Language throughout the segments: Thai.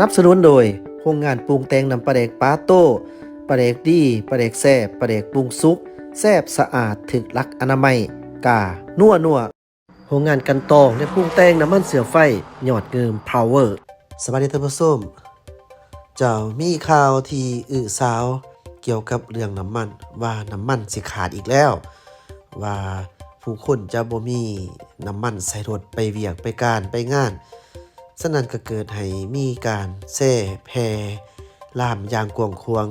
นับสนุนโดยโรงงานปรุงแต่งน้ำปลาแดกปาโต้ปลาแดกดีปลาแดกแซ่บปลาแดกปรุงสุกแซ่บสะอาดถึกลักอนามัย กา นัวนัวโรงงานกันตองและปรุงแต่งน้ำมันเสือไฟหยอดเงิมพาวเวอร์สวัสดีท่านผู้ชมเจ้ามีข่าวที่อึสาวเกี่ยวกับเรื่องน้ำมัน ว่าน้ำมันสิขาดอีกแล้ว ว่าผู้คนจะบ่มีน้ำมันใส่รถไปเวียกไปการไปงาน ฉะนั้นก็เกิดให้มีการแซ่แพร่ลามอย่างกวงขวง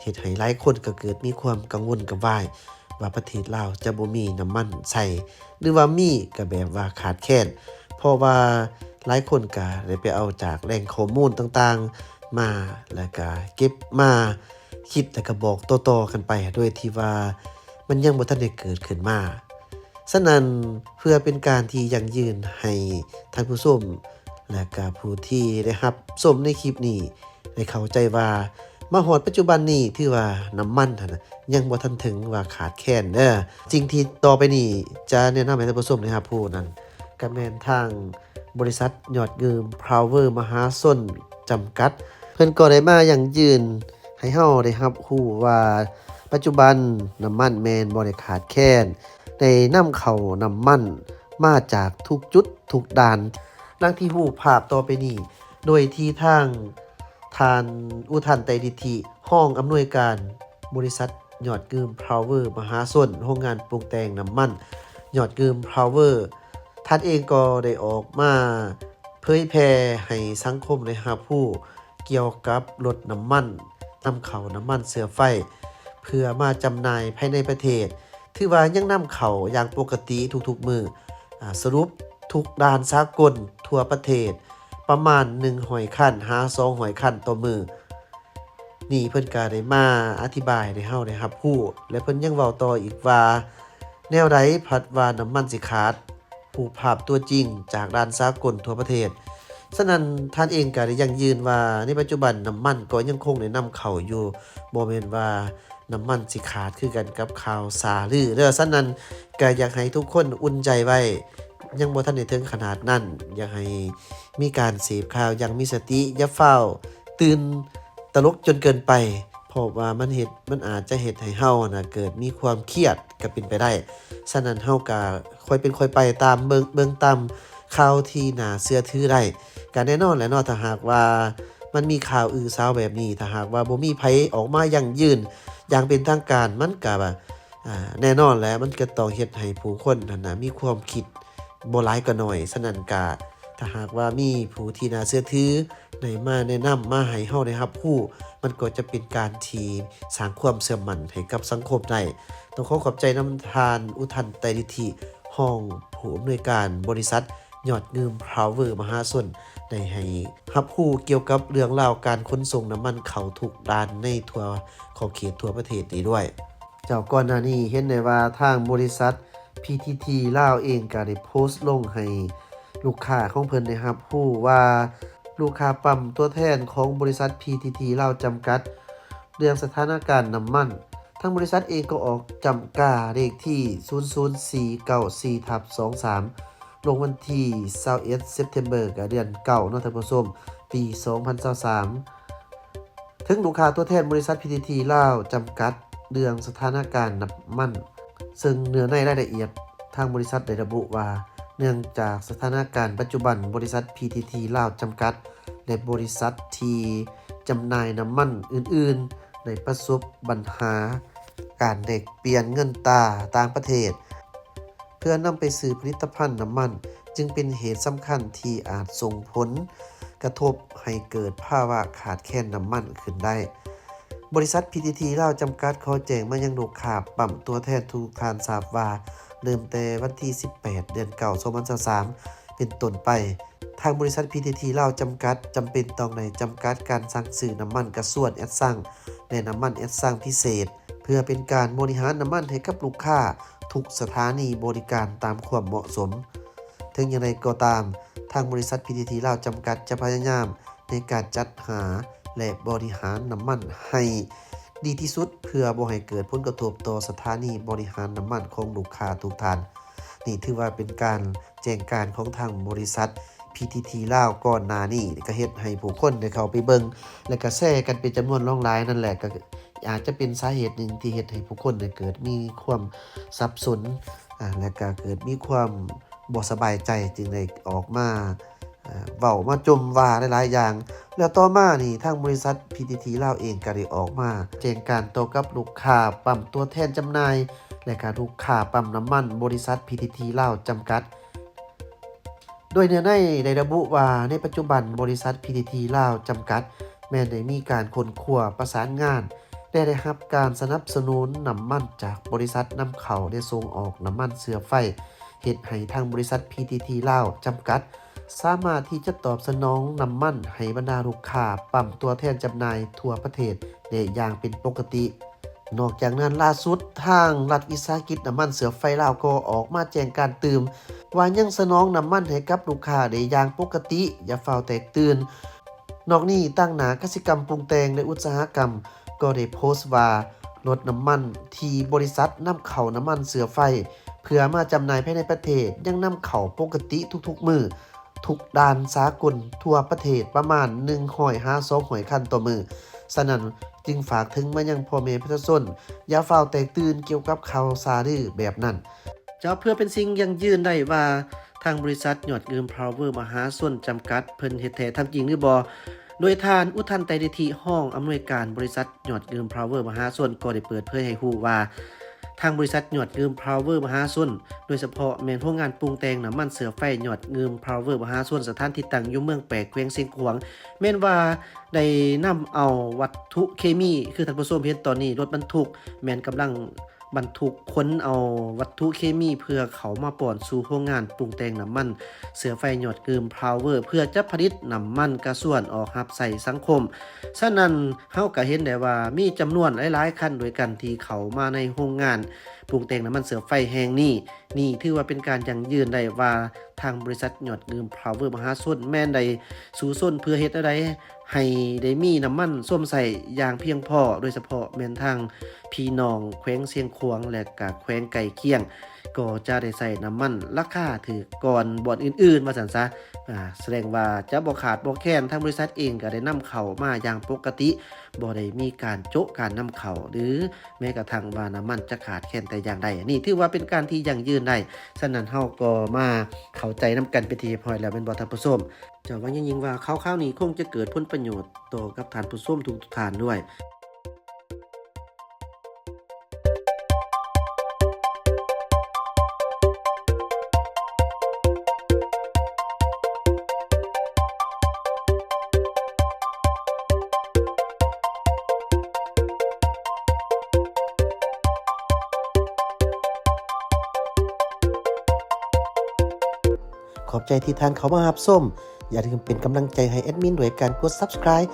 เหตุให้หลายคนก็เกิดมีความกังวลกับว่ายว่าประเทศลาวจะบ่มีน้ำมันใส่หรือว่ามีก็แบบว่าขาดแคลนเพราะว่าหลายคนก็ได้ไปเอาจากแหล่งข้อมูลต่างๆ มาแล้วก็เก็บมาคิดแล้วก็บอกต่อๆกันไปโดยที่ว่ามันยังบ่ทันได้เกิดขึ้นมาฉะนั้นเพื่อเป็นการที่ยังยืนให้ท่านผู้ชม และก็ผู้ที่ได้รับชมในคลิปนี้ได้เข้าใจว่ามาฮอดปัจจุบันนี้ถือว่าน้ำมันหั่นน่ะยังบ่ทันถึงว่าขาดแคลนเด้อสิ่งที่ต่อไปนี้จะแนะนำให้ท่านผู้ชมนะครับผู้นั้นก็แมนทางบริษัทยอดเงิม Power มหาชนจำกัด เพิ่นก็ได้มาอย่างยืนให้เฮาได้รับรู้ว่าปัจจุบันน้ำมันแมนบ่ได้ขาดแคลนได้นำเข้าน้ำมันมาจากทุกจุดทุกด่าน ดังที่หูภาพต่อไปนี้ โดยที่ทางทานอุทันไตดิธิห้องอำนวยการบริษัทยอดกึมพาวเวอร์มหาส่วนโรงงานปรุงแต่งน้ำมันยอดกึมพาวเวอร์ท่านเองก็ได้ออกมาเผยแพร่ให้สังคมได้รับผู้เกี่ยวกับรถน้ำมันนำเขาน้ำมันเสือไฟ เพื่อมาจำหน่ายภายในประเทศ ถือว่ายังนำเขาอย่างปกติทุกๆมืออสรุปทุกด่านสากล ทั่วประเทศ ประมาณ1หอยคันหา2หอยคันต่อมือ นี่เพิ่นก็ได้มาอธิบายให้เฮาได้รับรู้และเพิ่นยังเว้าต่ออีกว่า แนวใดพัดว่าน้ำมันสิขาด ผู้ภาพตัวจริงจากด้านสากลทั่วประเทศฉะนั้นท่านเองก็ได้ยังยืนว่าในปัจจุบันน้ำมันก็ยังคงได้นำเข้าอยู่บ่แม่นว่าน้ำมันสิขาดคือกันกับข่าวสาลือเด้อฉะนั้นก็อยากให้ทุกคนอุ่นใจไว้ ยังบ่ทันได้ถึงขนาดนั้น อยากให้มีการเสพข่าวอยังมีสติอย่าเฝ้า ตื่นตลกจนเกินไป เพราะว่ามันเฮ็ดมันอาจจะเฮ็ดให้เฮานะเกิดมีความเครียดก็เป็นไปได้ฉะนั้นเฮาก็ค่อยเป็นค่อยไปตามเบิงเบิงตามข่าวที่น่าเชื่อถือได้ก็แน่นอนแหละเนาะถ้าหากว่ามันมีข่าวอื้อซาวแบบนี้ ถ้าหากว่าบ่มีไผออกมาอยั่งยืนอย่างเป็นทางการมันก็แบบแน่นอนแล้วมันก็ต้องเฮ็ดให้ผู้คนนั่นนะมีความคิด บ่หลายก็หน้อยฉะนั้นก็ถ้าหากว่ามีผู้ที่น่าเชื่อถือได้มาแนะนำมาให้เฮาได้รับรู้ มันก็จะเป็นการทีสร้างความเสื่อมมั่นให้กับสังคมได้ต้องขอขอบใจนำทานอุทันไตริธิห้องผู้อำนวยการบริษัทยอดเงิมพาวเวอร์มหาชนได้ให้รับรู้เกี่ยวกับเรื่องราวการขนส่งน้ำมันเขาทุกด้านในทั่วขอบเขตทั่วประเทศนี้ด้วย เจ้าก่อนหน้านี้เห็นได้ว่าทางบริษัท PTT ลาวเองก็ได้โพสต์ลงให้ลูกค้าของเพิ่นได้รับรู้ว่าลูกค้าปั๊มตัวแทนของบริษัท PTT ลาวจำกัด เรื่องสถานการณ์น้ำมันทางบริษัทเองก็ออกจำกาเลขที่ 00494ทับ23 ลงวันที่21เซปเทมเบอร์กับเดือนเก่าเนาะท่านผู้ชมปี 2023 ถึงลูกค้าตัวแทนบริษัท PTT ลาวจำกัดเรื่องสถานการณ์น้ำมัน ซึ่งเนื้อในรายละเอียดทางบริษัทได้ระบุว่า เนื่องจากสถานการณ์ปัจจุบันบริษัท PTT ลาวจำกัด และบริษัทที่จำหน่ายน้ำมันอื่นๆได้ประสบปัญหา การเด็กเปลี่ยนเงินตาต่างประเทศ เพื่อนำไปซื้อผลิตภัณฑ์น้ำมัน จึงเป็นเหตุสำคัญที่อาจส่งผล กระทบให้เกิดภาวะขาดแคลนน้ำมันขึ้นได้ บริษัท PTT ลาจำกัดขอแจ้งมายังลูกค้าปั๊มตัวแทนทุกทานทราบว่าเริ่มแต่วันที่ 18 เดือนเก่า2023เป็นต้นไป ทางบริษัท PTT ลาจำกัดจำเป็นต้องในจำกัดการสั่งซื้อน้ำมันกระส่วนแอดสั่งและน้ำมันแอดสั่งพิเศษ เพื่อเป็นการบริหารน้ำมันให้กับลูกค้าทุกสถานีบริการตามความเหมาะสม ถึงอย่างไรก็ตาม ทางบริษัท PTT ลาจำกัดจะพยายามในการจัดหา และบริหารน้ำมันให้ดีที่สุดเพื่อบ่ให้เกิดผลกระทบต่อสถานีบริหารน้ำมันของลูกค้าทุกท่านนี่ถือว่าเป็นการแจ้งการของทางบริษัท PTT ลาวก่อนหน้านี้ก็เฮ็ดให้ผู้คนได้เข้าไปเบิงและก็แชร์กันเป็นจำนวนหลองหลายนั่นแหละก็อาจจะเป็นสาเหตุหนึ่งที่เฮ็ดให้ผู้คนได้เกิดมีความสับสนอ่าและก็เกิดมีความบ่สบายใจจึงได้ออกมา เว้ามาจมว่าหลายๆอย่าง แล้วต่อมานี่ทางบริษัท PTT ลาวเองก็ได้ออกมา แจ้งการโตอกับลูกค้าปั๊มตัวแทนจำหน่าย และการลูกค้าปั๊มน้ำมัน บริษัท PTT ลาวจำกัด โดยเนื้อในได้ระบุว่าในปัจจุบันบริษัท PTT ลาวจำกัด แม้ได้มีการคนขัวประสานงานและได้รับการสนับสนุนน้ำมันจากบริษัทนำเข้าได้ส่งออกน้ำมันเสือไฟเหตุให้ทางบริษัท PTT ลาวจำกัด สามารถที่จะตอบสนองน้ำมันให้บรรดาลูกค้าปั๊มตัวแทนจำหน่ายทั่วประเทศได้อย่างเป็นปกติ นอกจากนั้นล่าสุดทางรัฐวิสาหกิจน้ำมันเสือไฟลาวก็ออกมาแจ้งการตืมว่ายังสนองน้ำมันให้กับลูกค้าได้อย่างปกติ อย่าเฝ้าแตกตื่น นอกนี้ตั้งหนากสิกรรมปรุงแต่งและอุตสาหกรรม ก็ได้โพสต์ว่าลดน้ำมันที่บริษัทนำเข้าน้ำมันเสือไฟ เพื่อมาจำหน่ายภายในประเทศยังนำเข้าปกติทุกๆมือ ทุกด้านสากลทั่วประเทศประมาณ1หอย5 2หอยคันต่อมือฉะนั้นจึงฝากถึงมายังพ่อแม่ประชาชนอย่าเฝ้าแตกตื่นเกี่ยวกับข่าวซาดือแบบนั้นจะเพื่อเป็นสิ่งยังยืนได้ว่าทางบริษัทหยอดเงิน Power มหาส่วนจำกัด เพิ่นเฮ็ดแท้ทำจริงหรือบ่โดยทานอุทันไตรดิธีห้องอำนวยการบริษัทหยอดเงิน Power มหาส่วนก็ได้เปิดเผยให้ฮู้ว่า ทางบริษัทหยอดเงิมพาวเวอร์มหาส่วนโดยเฉพาะแมนพวงงานปรุงแต่งน้ำมันเสือไฟหยอดเงิมพาวเวอร์มหาส่วนสถานที่ตั้งอยู่เมืองแปกแขวงเสียงขวางแม่นว่าได้นำเอาวัตถุเคมี คือท่านผู้ชมเห็นตอนนี้รถบรรทุกแมนกำลัง บรรทุกขนเอาวัตถุเคมีเพื่อเขามาป่อนสู่โรงงานปรุงแต่งน้ำมัน เสือไฟหยอดเกิม Power เพื่อจะผลิตน้ำมันกระส่วนออกรับใส่สังคม ฉะนั้นเฮาก็เห็นได้ว่ามีจำนวนหลายๆคันด้วยกันที่เขามาในโรงงานปรุงแต่งน้ำมันเสือไฟแห่งนี้ นี่ถือว่าเป็นการยังยืนได้ว่าทางบริษัทหยอดเงิม Power มหาชนแม่นใดสู่ส้นเพื่อเฮ็ดอะไร ให้ได้มีน้ำมันส้วมใส่อย่างเพียงพอโดยเฉพาะแม่นทางพี่น้องแขวงเสียงขวงและกะแขวงไก่เคียง ก็จะได้ใส่น้ำมันราคาถือก่อนบ่อนอื่นๆมาสันซะแสดงว่าจะบ่ขาดบ่แค้นทางบริษัทเองก็ได้นำเข้ามาอย่างปกติบ่ได้มีการโจะการนำเข้าหรือแม้กระทั่งว่าน้ำมันจะขาดแคลนแต่อย่างใดนี่ถือว่าเป็นการที่ยั่งยืนได้ฉะนั้นเฮาก็มาเข้าใจนํกันเป็นที่เรียบร้อยแล้วเป็นบ่ท่านผู้ชม จ้าว่ายิ่งว่าเข่าวนี้คงจะเกิดผลประโยชน์ต่อกับทานผู้ชมทุกๆท่านด้วยขอบใจที่ทานเขามาหับส้ม อย่าลืมเป็นกำลังใจให้แอดมินด้วยการกด subscribe